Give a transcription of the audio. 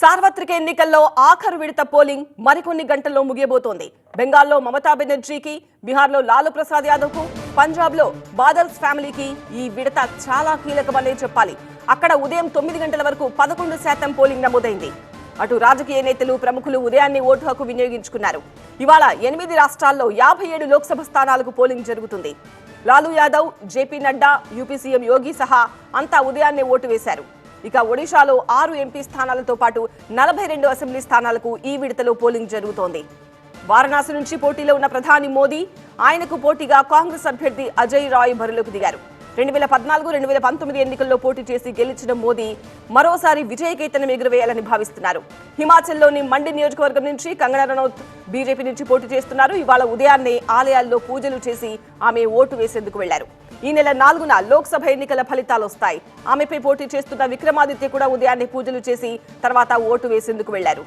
సార్వత్రిక ఎన్నికల్లో ఆఖరు విడత పోలింగ్ మరికొన్ని గంటల్లో ముగియబోతోంది. బెంగాల్లో మమతా బెనర్జీకి బీహార్లో లాలూ ప్రసాద్ యాదవ్ పంజాబ్లో బాదల్స్ ఫ్యామిలీకి ఈ విడత చాలా కీలకమనే చెప్పాలి. అక్కడ ఉదయం తొమ్మిది గంటల వరకు పదకొండు శాతం పోలింగ్ నమోదైంది. అటు రాజకీయ నేతలు ప్రముఖులు ఉదయాన్నే ఓటు హక్కు వినియోగించుకున్నారు. ఇవాళ ఎనిమిది రాష్ట్రాల్లో యాభై ఏడు లోక్సభ స్థానాలకు పోలింగ్ జరుగుతుంది. Lalu Yadav JP Nadda UP CM Yogi సహా అంతా ఉదయాన్నే ఓటు వేశారు. ఇక ఒడిశాలో ఆరు ఎంపీ స్థానాలతో పాటు నలభై రెండు అసెంబ్లీ స్థానాలకు ఈ విడతలో పోలింగ్ జరుగుతోంది. వారణాసి నుంచి పోటీలో ఉన్న ప్రధాని మోదీ ఆయనకు పోటీగా కాంగ్రెస్ అభ్యర్థి అజయ్ రాయ్ బరిలోకి దిగారు. రెండు వేల పద్నాలుగు రెండు వేల పంతొమ్మిది ఎన్నికల్లో పోటీ చేసి గెలిచిన మోదీ మరోసారి విజయకేతనం ఎగురవేయాలని భావిస్తున్నారు. హిమాచల్లోని మండి నియోజకవర్గం నుంచి కంగనా రనౌత్ బీజేపీ నుంచి పోటీ చేస్తున్నారు. ఇవాళ ఉదయాన్నే ఆలయాల్లో పూజలు చేసి ఆమె ఓటు వేసేందుకు వెళ్ళారు. ఈ నెల నాలుగున లోక్సభ ఎన్నికల ఫలితాలు వస్తాయి. ఆమెపై పోటీ చేస్తున్న విక్రమాదిత్య కూడా ఉదయాన్నే పూజలు చేసి తర్వాత ఓటు వేసేందుకు వెళ్ళారు.